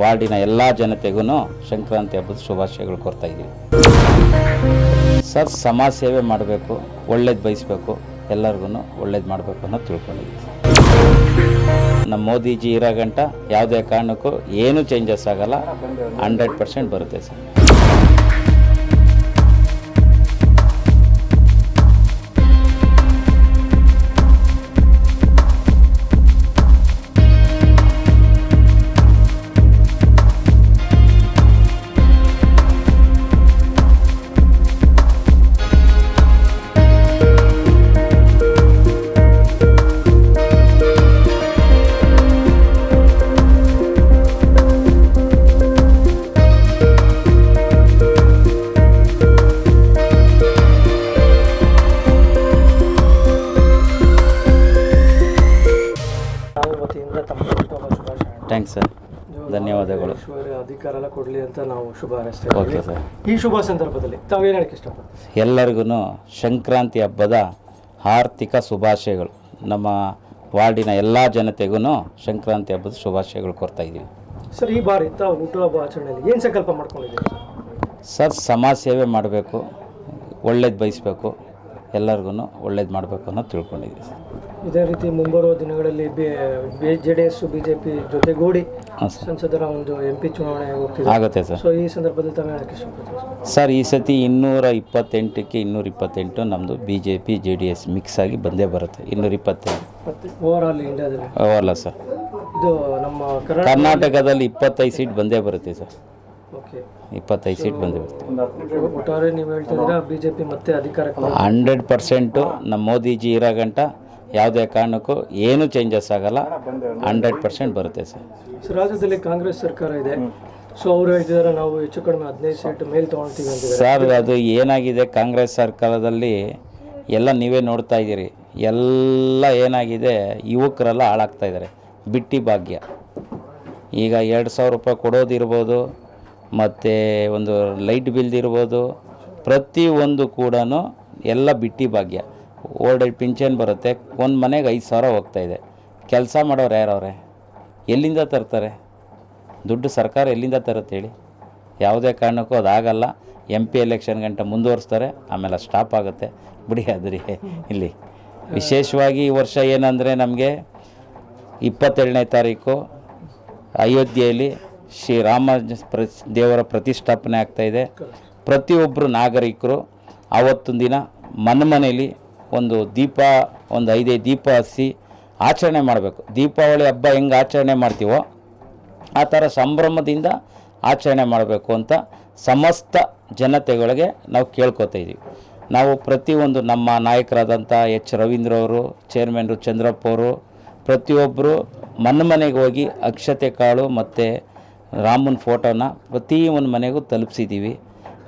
ವಾರ್ಡಿನ ಎಲ್ಲ ಜನತೆಗೂ ಸಂಕ್ರಾಂತಿ ಹಬ್ಬದ ಶುಭಾಶಯಗಳು ಕೊಡ್ತಾ ಇದ್ದೀವಿ. ಸರ್, ಸಮಾಜ ಸೇವೆ ಮಾಡಬೇಕು, ಒಳ್ಳೇದು ಬಯಸಬೇಕು, ಎಲ್ಲರಿಗೂ ಒಳ್ಳೇದು ಮಾಡಬೇಕು ಅನ್ನೋದು ತಿಳ್ಕೊಂಡಿದ್ದೀವಿ. ನಮ್ಮ ಮೋದಿಜಿ ಇರೋ ಗಂಟ ಯಾವುದೇ ಕಾರಣಕ್ಕೂ ಏನೂ ಚೇಂಜಸ್ ಆಗಲ್ಲ ಹಂಡ್ರೆಡ್ ಪರ್ಸೆಂಟ್ ಬರುತ್ತೆ ಸರ್. ಥ್ಯಾಂಕ್ಸ್ ಸರ್ ಧನ್ಯವಾದಗಳು. ಅಧಿಕಾರ ಎಲ್ಲ ಕೊಡಲಿ ಅಂತ ನಾವು ಶುಭ ಓಕೆ ಸರ್ ಈ ಶುಭ ಸಂದರ್ಭದಲ್ಲಿ ತಾವೇನು ಹೇಳಕ್ಕೆ ಇಷ್ಟಪಡ್ತೀವಿ ಎಲ್ಲರಿಗೂ ಸಂಕ್ರಾಂತಿ ಹಬ್ಬದ ಆರ್ಥಿಕ ಶುಭಾಶಯಗಳು. ನಮ್ಮ ವಾರ್ಡಿನ ಎಲ್ಲ ಜನತೆಗೂ ಸಂಕ್ರಾಂತಿ ಹಬ್ಬದ ಶುಭಾಶಯಗಳು ಕೊಡ್ತಾ ಇದ್ದೀವಿ. ಸರ್ ಈ ಬಾರಿ ತಾವು ಹುಟ್ಟುಹಬ್ಬ ಆಚರಣೆಯಲ್ಲಿ ಏನು ಸಂಕಲ್ಪ ಮಾಡ್ಕೊಂಡಿದ್ದೀವಿ ಸರ್ ಸಮಾಜ ಸೇವೆ ಮಾಡಬೇಕು ಒಳ್ಳೇದು ಬಯಸಬೇಕು. ಎಲ್ಲರಿಗೂ ಒಳ್ಳೇದು ಮಾಡಬೇಕು ಅನ್ನೋ ತಿಳ್ಕೊಂಡಿದ್ದೀವಿ ಸರ್. ಇದೇ ರೀತಿ ಮುಂಬರುವ ದಿನಗಳಲ್ಲಿ J D S B J P ಜೊತೆಗೂಡಿ ಸಂಸದರ ಒಂದು ಎಂ ಪಿ ಚುನಾವಣೆ ಹೋಗ್ತಿದೆ. ಆಗುತ್ತೆ ಸರ್. ಸೊ ಈ ಸಂದರ್ಭದಲ್ಲಿ ತಾವೇ ಹೇಳಕ್ಕೆ ಸರ್? ಈ ಸತಿ ಇನ್ನೂರ ಇಪ್ಪತ್ತೆಂಟಕ್ಕೆ ಇನ್ನೂರ ಇಪ್ಪತ್ತೆಂಟು ನಮ್ಮದು B J P J D S mix ಆಗಿ ಬಂದೇ ಬರುತ್ತೆ. ಇನ್ನೂರ ಇಪ್ಪತ್ತೆಂಟು. ಓವರ್ ಆಲ್ ಇಂಡಿಯಾದಲ್ಲಿ ಅಲ್ಲ ಸರ್ ಇದು ನಮ್ಮ ಕರ್ನಾಟಕದಲ್ಲಿ ಇಪ್ಪತ್ತೈದು ಸೀಟ್ ಬಂದೇ ಬರುತ್ತೆ ಸರ್ ಇಪ್ಪತ್ತೈದು ಸೀಟ್ ಬಂದಿರುತ್ತೆ. ಒಟ್ಟಾರೆ ನೀವು ಹೇಳ್ತಿದ್ದೀರಾ ಬಿ ಜೆ ಪಿ ಮತ್ತೆ ಅಧಿಕಾರಕ್ಕೆ ಹಂಡ್ರೆಡ್ ಪರ್ಸೆಂಟು ನಮ್ಮ ಮೋದಿಜಿ ಇರೋ ಗಂಟ ಯಾವುದೇ ಕಾರಣಕ್ಕೂ ಏನೂ ಚೇಂಜಸ್ ಆಗಲ್ಲ. ಹಂಡ್ರೆಡ್ ಪರ್ಸೆಂಟ್ ಬರುತ್ತೆ ಸರ್. ಸೊ ರಾಜ್ಯದಲ್ಲಿ ಕಾಂಗ್ರೆಸ್ ಸರ್ಕಾರ ಇದೆ. ಸೊ ಅವರು ಹೇಳ್ತಿದ್ದಾರೆ ನಾವು ಹೆಚ್ಚು ಕಡಿಮೆ ಹದಿನೈದು ಸೀಟ್ ಮೇಲೆ ತೊಗೊಳ್ತೀವಿ ಸರ್ ಅದು ಏನಾಗಿದೆ? ಕಾಂಗ್ರೆಸ್ ಸರ್ಕಾರದಲ್ಲಿ ಎಲ್ಲ ನೀವೇ ನೋಡ್ತಾ ಇದ್ದೀರಿ. ಎಲ್ಲ ಏನಾಗಿದೆ? ಯುವಕರೆಲ್ಲ ಹಾಳಾಗ್ತಾ ಇದ್ದಾರೆ. ಬಿಟ್ಟಿ ಭಾಗ್ಯ ಈಗ ಎರಡು ಸಾವಿರ ರೂಪಾಯಿ ಕೊಡೋದಿರ್ಬೋದು ಮತ್ತು ಒಂದು ಲೈಟ್ ಬಿಲ್ದಿರ್ಬೋದು ಪ್ರತಿಯೊಂದು ಕೂಡ ಎಲ್ಲ ಬಿಟ್ಟಿ ಭಾಗ್ಯ. ಓಲ್ಡ್ ಏಜ್ ಪಿಂಚನ್ ಬರುತ್ತೆ. ಒಂದು ಮನೆಗೆ ಐದು ಸಾವಿರ ಹೋಗ್ತಾಯಿದೆ ಕೆಲಸ ಮಾಡೋರು ಯಾರವ್ರೆ? ಎಲ್ಲಿಂದ ತರ್ತಾರೆ? ದುಡ್ಡು ಸರ್ಕಾರ ಎಲ್ಲಿಂದ ತರುತ್ತೆ ಹೇಳಿ? ಯಾವುದೇ ಕಾರಣಕ್ಕೂ ಅದಾಗಲ್ಲ ಎಂ ಪಿ ಎಲೆಕ್ಷನ್ ಗಂಟ ಮುಂದುವರಿಸ್ತಾರೆ. ಆಮೇಲೆ ಸ್ಟಾಪ್ ಆಗುತ್ತೆ. ಬಿಡಿ ಅದ್ರಿ ಇಲ್ಲಿ. ವಿಶೇಷವಾಗಿ ಈ ವರ್ಷ ಏನಂದರೆ ನಮಗೆ ಇಪ್ಪತ್ತೇಳನೇ ತಾರೀಕು ಅಯೋಧ್ಯೆಯಲ್ಲಿ ಶ್ರೀರಾಮ ದೇವರ ಪ್ರತಿಷ್ಠಾಪನೆ ಆಗ್ತಾಯಿದೆ ಪ್ರತಿಯೊಬ್ಬರು ನಾಗರಿಕರು ಆವತ್ತೊಂದು ದಿನ ಮನೆ ಮನೇಲಿ ಒಂದು ದೀಪ ಒಂದು ಐದೈದು ದೀಪ ಹಸಿ ಆಚರಣೆ ಮಾಡಬೇಕು. ದೀಪಾವಳಿ ಹಬ್ಬ ಹೆಂಗೆ ಆಚರಣೆ ಮಾಡ್ತೀವೋ ಆ ಥರ ಸಂಭ್ರಮದಿಂದ ಆಚರಣೆ ಮಾಡಬೇಕು ಅಂತ ಸಮಸ್ತ ಜನತೆಗಳಿಗೆ ನಾವು ಕೇಳ್ಕೊತಾ ಇದ್ದೀವಿ ನಾವು ಪ್ರತಿಯೊಂದು ನಮ್ಮ ನಾಯಕರಾದಂಥ ಎಚ್ ರವೀಂದ್ರ ಅವರು ಚೇರ್ಮನ್ರು ಚಂದ್ರಪ್ಪ ಅವರು ಪ್ರತಿಯೊಬ್ಬರು ಮನೆ ಮನೆಗೆ ಹೋಗಿ ಅಕ್ಷತೆ ಕಾಳು ಮತ್ತು ರಾಮನ ಫೋಟೋನ ಪ್ರತಿ ಒಂದು ಮನೆಗೂ ತಲುಪಿಸಿದ್ದೀವಿ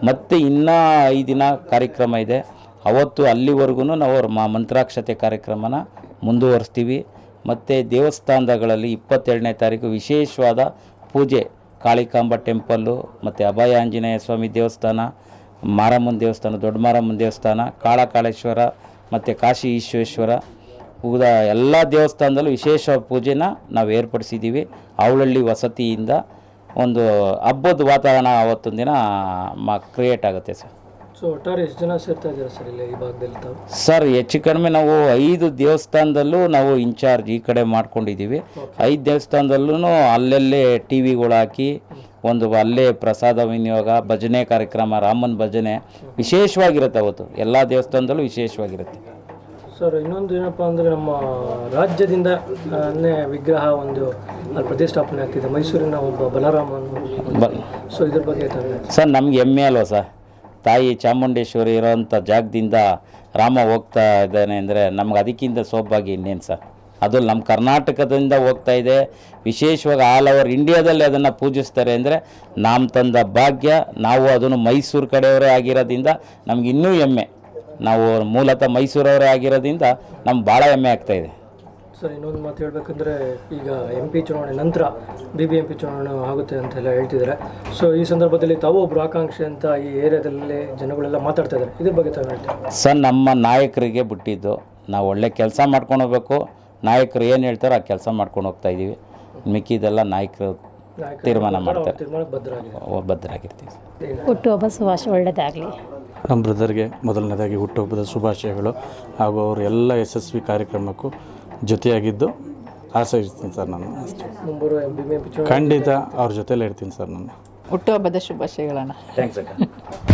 ಮತ್ತು ಇನ್ನೂ ಐದು ದಿನ ಕಾರ್ಯಕ್ರಮ ಇದೆ. ಅವತ್ತು ಅಲ್ಲಿವರೆಗೂ ನಾವು ಅವ್ರ ಮ- ಮಂತ್ರಾಕ್ಷತೆ ಕಾರ್ಯಕ್ರಮನ ಮುಂದುವರಿಸ್ತೀವಿ. ಮತ್ತು ದೇವಸ್ಥಾನಗಳಲ್ಲಿ ಇಪ್ಪತ್ತೆರಡನೇ ತಾರೀಕು ವಿಶೇಷವಾದ ಪೂಜೆ, ಕಾಳಿಕಾಂಬ ಟೆಂಪಲ್ಲು, ಮತ್ತು ಅಭಯ ಆಂಜನೇಯ ಸ್ವಾಮಿ ದೇವಸ್ಥಾನ, ಮಾರಮ್ಮನ ದೇವಸ್ಥಾನ, ದೊಡ್ಡ ಮಾರಮ್ಮನ ದೇವಸ್ಥಾನ, ಕಾಳಕಾಳೇಶ್ವರ, ಮತ್ತು ಕಾಶಿ ಈಶ್ವೇಶ್ವರ, ಉದ ಎಲ್ಲ ದೇವಸ್ಥಾನದಲ್ಲೂ ವಿಶೇಷ ಪೂಜೆನ ನಾವು ಏರ್ಪಡಿಸಿದ್ದೀವಿ ಅವಳಳ್ಳಿ ವಸತಿಯಿಂದ ಒಂದು ಹಬ್ಬದ ವಾತಾವರಣ ಅವತ್ತೊಂದು ದಿನ ಮ ಕ್ರಿಯೇಟ್ ಆಗುತ್ತೆ ಸರ್. ಸೊ ಒಟ್ಟಾರೆ ಎಷ್ಟು ಜನ ಸೇರ್ತಾ ಇದ್ದೀರಾ ಸರ್ ಇಲ್ಲಿ ಈ ಭಾಗದಲ್ಲಿ ತಾವು? ಸರ್ ಹೆಚ್ಚು ಕಡಿಮೆ ನಾವು ಐದು ದೇವಸ್ಥಾನದಲ್ಲೂ ನಾವು ಇನ್ಚಾರ್ಜ್ ಈ ಕಡೆ ಮಾಡ್ಕೊಂಡಿದ್ದೀವಿ. ಐದು ದೇವಸ್ಥಾನದಲ್ಲೂ ಅಲ್ಲಲ್ಲೇ ಟಿ ವಿಗಳು ಹಾಕಿ ಒಂದು ಅಲ್ಲೇ ಪ್ರಸಾದ ವಿನಿಯೋಗ ಭಜನೆ ಕಾರ್ಯಕ್ರಮ ರಾಮನ ಭಜನೆ ವಿಶೇಷವಾಗಿರುತ್ತೆ ಅವತ್ತು. ಎಲ್ಲ ದೇವಸ್ಥಾನದಲ್ಲೂ ವಿಶೇಷವಾಗಿರುತ್ತೆ. ಸರ್ ಇನ್ನೊಂದು ಏನಪ್ಪ ಅಂದರೆ ನಮ್ಮ ರಾಜ್ಯದಿಂದ ವಿಗ್ರಹ ಒಂದು ಅಲ್ಲಿ ಪ್ರತಿಷ್ಠಾಪನೆ ಆಗ್ತಿದೆ. ಮೈಸೂರಿನ ಒಬ್ಬ ಬಲರಾಮ ಬ ಸೊ ಇದ್ರ ಬಗ್ಗೆ ಸರ್ ನಮ್ಗೆ ಹೆಮ್ಮೆ ಅಲ್ವಾ ಸರ್? ತಾಯಿ ಚಾಮುಂಡೇಶ್ವರಿ ಇರೋವಂಥ ಜಾಗದಿಂದ ರಾಮ ಹೋಗ್ತಾ ಇದ್ದಾನೆ ಅಂದರೆ ನಮ್ಗೆ ಅದಕ್ಕಿಂತ ಸೌಭಾಗ್ಯ ಇನ್ನೇನು ಸರ್? ಅದು ನಮ್ಮ ಕರ್ನಾಟಕದಿಂದ ಹೋಗ್ತಾ ಇದೆ. ವಿಶೇಷವಾಗಿ ಆಲ್ ಓವರ್ ಇಂಡಿಯಾದಲ್ಲಿ ಅದನ್ನು ಪೂಜಿಸ್ತಾರೆ ಅಂದರೆ ನಮ್ಮ ತಂದ ಭಾಗ್ಯ ನಾವು ಅದನ್ನು ಮೈಸೂರು ಕಡೆಯವರೇ ಆಗಿರೋದ್ರಿಂದ ನಮ್ಗೆ ಇನ್ನೂ ಹೆಮ್ಮೆ. ನಾವು ಮೂಲತಃ ಮೈಸೂರವರೇ ಆಗಿರೋದ್ರಿಂದ ನಮ್ಗೆ ಭಾಳ ಹೆಮ್ಮೆ ಆಗ್ತಾಯಿದೆ ಸರ್ ಇನ್ನೊಂದು ಮಾತು ಹೇಳಬೇಕಂದ್ರೆ ಈಗ ಎಂ ಪಿ ಚುನಾವಣೆ ನಂತರ ಬಿ ಬಿ ಎಂ ಪಿ ಚುನಾವಣೆ ಆಗುತ್ತೆ ಅಂತೆಲ್ಲ ಹೇಳ್ತಿದ್ದಾರೆ. ಸೊ ಈ ಸಂದರ್ಭದಲ್ಲಿ ತಾವು ಒಬ್ಬರು ಆಕಾಂಕ್ಷೆ ಅಂತ ಈ ಏರಿಯಾದಲ್ಲಿ ಜನಗಳೆಲ್ಲ ಮಾತಾಡ್ತಾ ಇದ್ದಾರೆ. ಇದ್ರ ಬಗ್ಗೆ ತಾವು ಹೇಳ್ತೀವಿ ಸರ್ ನಮ್ಮ ನಾಯಕರಿಗೆ ಬಿಟ್ಟಿದ್ದು ನಾವು ಒಳ್ಳೆ ಕೆಲಸ ಮಾಡ್ಕೊಂಡು ಹೋಗ್ಬೇಕು. ನಾಯಕರು ಏನು ಹೇಳ್ತಾರೋ ಆ ಕೆಲಸ ಮಾಡ್ಕೊಂಡು ಹೋಗ್ತಾ ಇದ್ದೀವಿ ಮಿಕ್ಕಿದೆಲ್ಲ ನಾಯಕರು ನಾಯಕ ತೀರ್ಮಾನ ಮಾಡ್ತಾರೆ. ಭದ್ರಾಗಿರ್ತೀವಿ. ಹುಟ್ಟುಹಬ್ಬ ಸುಭಾಷ ಒಳ್ಳೆಯದಾಗಲಿ ನಮ್ಮ ಬ್ರದರ್ಗೆ ಮೊದಲನೇದಾಗಿ ಹುಟ್ಟುಹಬ್ಬದ ಶುಭಾಶಯಗಳು ಹಾಗೂ ಅವರು ಎಲ್ಲ ಯಶಸ್ವಿ ಕಾರ್ಯಕ್ರಮಕ್ಕೂ ಜೊತೆಯಾಗಿದ್ದು ಇರ್ತೀನಿ ಸರ್ ನಾನು. ಅಷ್ಟೇ ಖಂಡಿತ ಅವ್ರ ಜೊತೆಲೇ ಇರ್ತೀನಿ ಸರ್ ನಾನು. ಹುಟ್ಟುಹಬ್ಬದ ಶುಭಾಶಯಗಳನ್ನ. ಥ್ಯಾಂಕ್ಸ್ ಅಕ್ಕ.